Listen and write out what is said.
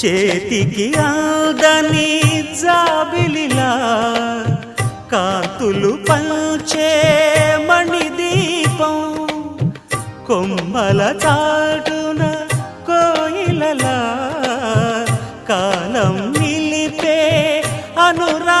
చేతికి ఆదని జాబిలిలా కాతులు పంచే మణి దీపం కొమ్మల చాటున కోయిలలా కాలం నిలిపే అనురా